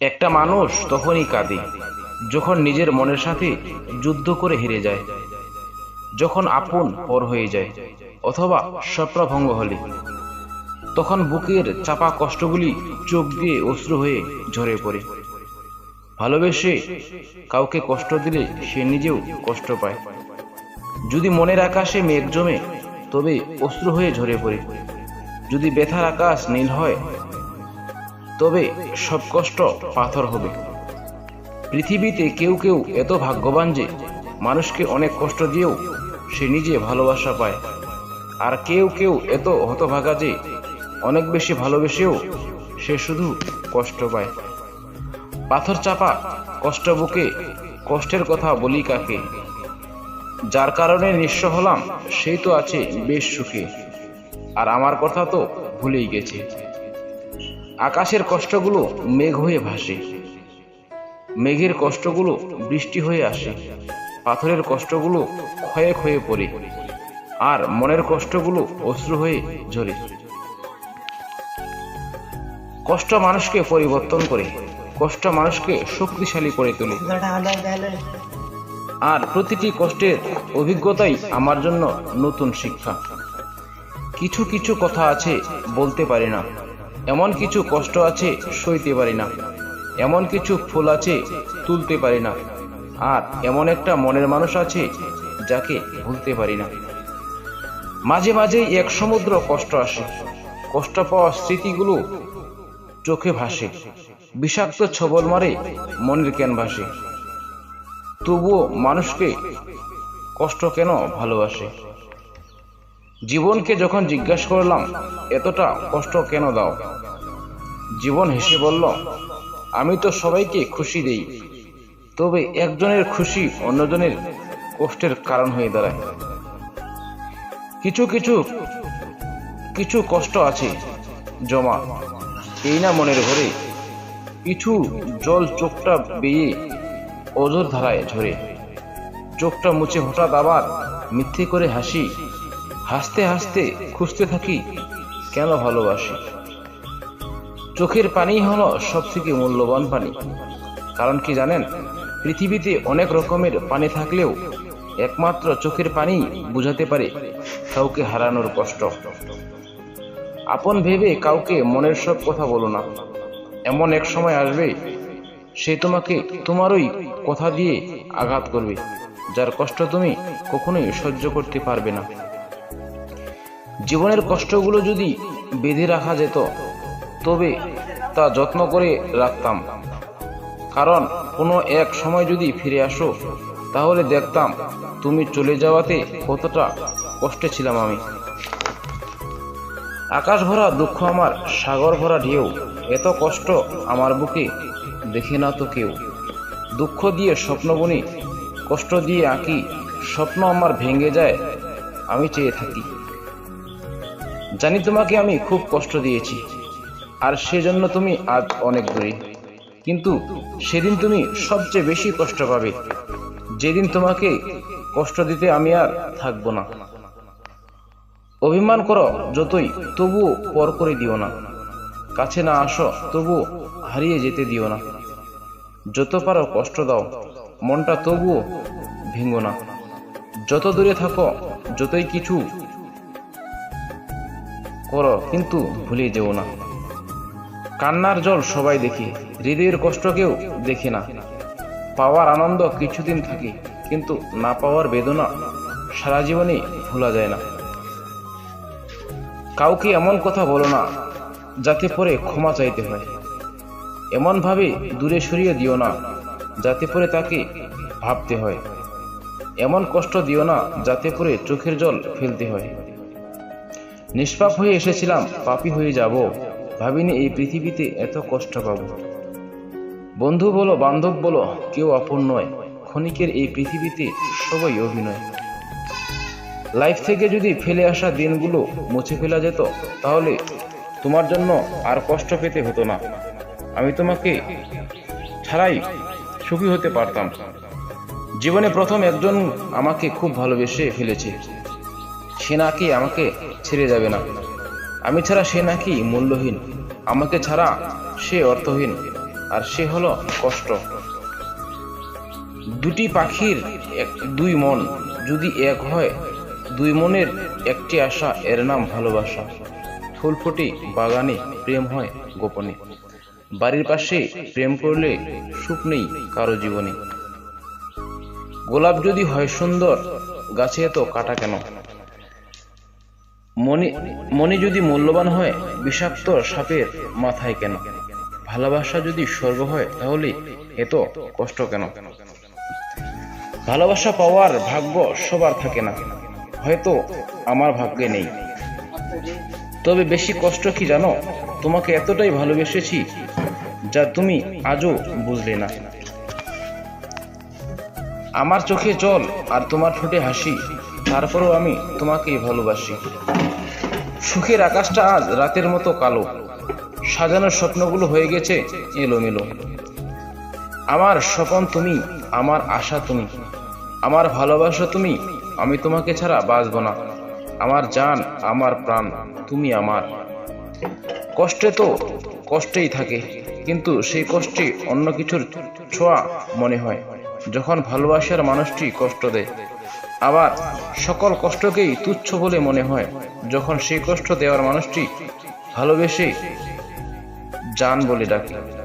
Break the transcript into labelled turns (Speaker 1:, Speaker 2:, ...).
Speaker 1: একটা মানুষ তখনই কাঁদে, যখন নিজের মনের সাথে যুদ্ধ করে হেরে যায়, যখন আপন পর হয়ে যায়, অথবা স্বপ্নভঙ্গ হলে। তখন বুকের চাপা কষ্টগুলি চোখ দিয়ে অশ্রু হয়ে ঝরে পড়ে। ভালোবেসে কাউকে কষ্ট দিলে সে নিজেও কষ্ট পায়। যদি মনের আকাশে মেঘ জমে, তবে অশ্রু হয়ে ঝরে পড়ে। যদি ব্যথার আকাশ নীল হয় তবে সব কষ্ট পাথর হবে। পৃথিবীতে কেউ কেউ এত ভাগ্যবান যে মানুষকে অনেক কষ্ট দিয়েও সে নিজে ভালোবাসা পায়। আর কেউ কেউ এত হতভাগা যে অনেক বেশি ভালোবেসেও সে শুধু কষ্ট পায়। পাথর চাপা কষ্ট বুকে কষ্টের কথা বলি কাকে? যার কারণে নিঃস্ব হলাম, সেই তো আছে বেশ সুখে। আর আমার কথা তো ভুলেই গেছে। আকাশের কষ্টগুলো মেঘ হয়ে ভাসে। মেঘের কষ্টগুলো বৃষ্টি হয়ে আসে। পাথরের কষ্টগুলো ক্ষয়ে ক্ষয়ে পড়ে। আর মনের কষ্টগুলো অশ্রু হয়ে ঝরে। কষ্ট মানুষকে পরিবর্তন করে। কষ্ট মানুষকে শক্তিশালী করে তোলে। আর প্রতিটি কষ্টের অভিজ্ঞতাই আমার জন্য নতুন শিক্ষা। কিছু কিছু কথা আছে বলতে পারি না। এমন কিছু কষ্ট আছে, সইতে পারি না। এমন কিছু ফুল আছে, তুলতে পারি না। আর এমন একটা মনের মানুষ আছে, যাকে ভুলতে পারি না। মাঝে মাঝেই এক সমুদ্র কষ্ট আসে। কষ্ট পাওয়া স্মৃতিগুলো চোখে ভাসে। বিষাক্ত ছবল মারে, মনের ক্যানভাসে তবুও মানুষকে কষ্ট কেন ভালোবাসে? জীবনকে যখন জিজ্ঞাসা করলাম, এতটা কষ্ট কেন দাও? জীবন হেসে বলল, আমি তো সবাইকে খুশি দেই, তবে একজনের খুশি অন্যজনের কষ্টের কারণ হয়ে দাঁড়ায়। কিছু কিছু কিছু কষ্ট আছে, জমা, এই না মনের ঘরে। কিছু জল চোখটা বেয়ে অজর ধারায় ঝরে। চোখটা মুছে হঠাৎ আবার মিথ্যে করে হাসি হাসতে হাসতে খুঁজতে থাকি, কেন ভালোবাসি? চোখের পানি হলো সব থেকে মূল্যবান পানি। কারণ কি জানেন, পৃথিবীতে অনেক রকমের পানি থাকলেও একমাত্র চোখের পানি বুঝাতে পারে কাউকে হারানোর কষ্ট। আপন ভেবে কাউকে মনের সব কথা বলো না। এমন এক সময় আসবে, সে তোমাকে তোমারই কথা দিয়ে আঘাত করবে, যার কষ্ট তুমি কখনোই সহ্য করতে পারবে না। জীবনের কষ্টগুলো যদি বেঁধে রাখা যেত, তবে তা যত্ন করে রাখতাম। কারণ কোনো এক সময় যদি ফিরে আসো, তাহলে দেখতাম তুমি চলে যাওয়াতে কতটা কষ্টে ছিলাম আমি। আকাশ ভরা দুঃখ আমার, সাগর ভরা ঢেউ, এত কষ্ট আমার বুকে দেখে না তো কেউ। দুঃখ দিয়ে স্বপ্ন বুনি, কষ্ট দিয়ে আঁকি, স্বপ্ন আমার ভেঙে যায়, আমি চেয়ে থাকি। জানি তোমাকে আমি খুব কষ্ট দিয়েছি। আর সেজন্য তুমি আজ অনেক দূরে। কিন্তু সেদিন তুমি সবচেয়ে বেশি কষ্ট পাবে। যেদিন তোমাকে কষ্ট দিতে আমি আর থাকব না। অভিমান করো যতই, তবুও পর করে দিও না। কাছে না আসো, তবুও হারিয়ে যেতে দিও না। যত পারো কষ্ট দাও, মনটা তবুও ভেঙো না। যত দূরে থাকো, যতই কিছু করো, কিন্তু ভুলে যেও না। কান্নার জল সবাই দেখে, হৃদয়ের কষ্ট কেউ দেখে না। পাওয়ার আনন্দ কিছুদিন থাকে, কিন্তু না পাওয়ার বেদনা সারা জীবনে ভোলা যায় না। কাউকে এমন কথা বলো না, যাতে পরে ক্ষমা চাইতে হয়। এমনভাবে দূরে সরিয়ে দিও না, যাতে পরে তাকে ভাবতে হয়। এমন কষ্ট দিও না, যাতে পরে চোখের জল ফেলতে হয়। নিষ্পাপ হয়ে এসেছিলাম, পাপি হয়ে যাব। ভাবিনি এই পৃথিবীতে এত কষ্ট পাব। বন্ধু বলো, বান্ধব বলো, কেউ আপন নয়। ক্ষণিকের এই পৃথিবীতে সবাই অভিনয়। লাইফ থেকে যদি ফেলে আসা দিনগুলো মুছে ফেলা যেত, তাহলে তোমার জন্য আর কষ্ট পেতে হতো না। আমি তোমাকে ছাড়াই সুখী হতে পারতাম। জীবনে প্রথম একজন আমাকে খুব ভালোবেসে ফেলেছে। সে নাকি আমাকে ছেড়ে যাবে না। আমি ছাড়া সে নাকি মূল্যহীন। আমাকে ছাড়া সে অর্থহীন, আর সে হলো কষ্ট। দুটি পাখির এক, দুই মন, যদি এক হয়, দুই মনের একটি আশা, এর নাম ভালোবাসা। ফুল ফুটি বাগানে প্রেম হয় গোপনে। বাড়ির পাশে প্রেম করলে সুখ নেই কারও জীবনে। গোলাপ যদি হয় সুন্দর, গাছে এত কাটা কেন? মনে যদি মূল্যবান হয়, বিষাক্ত সাপের মাথায় কেন? ভালোবাসা যদি স্বর্গ হয়, তাহলে এত কষ্ট কেন? ভালোবাসা পাওয়ার ভাগ্য সবার থাকে না। হয়তো আমার ভাগ্যে নেই। তবে বেশি কষ্ট কি জানো? তোমাকে এতটাই ভালোবেসেছি যা তুমি আজও বুঝলে না। আমার চোখে জল আর তোমার ঠোঁটে হাসি, তারপরেও আমি তোমাকেই ভালোবাসি। সুখের আকাশটা আজ রাতের মতো কালো। সাজানোর স্বপ্নগুলো হয়ে গেছে এলোমেলো। আমার স্বপন তুমি, আমার আশা তুমি, আমার ভালোবাসা তুমি, আমি তোমাকে ছাড়া বাঁচব না। আমার জান, আমার প্রাণ, তুমি আমার। কষ্টে তো কষ্টেই থাকে, কিন্তু সেই কষ্টে অন্য কিছুর ছোঁয়া মনে হয়, যখন ভালোবাসার মানুষটি কষ্ট দেয়। আবার সকল কষ্টকেই তুচ্ছ বলে মনে হয় যখন সেই কষ্ট দেওয়ার মানুষটি ভালোবেসে যান বলে ডাকে।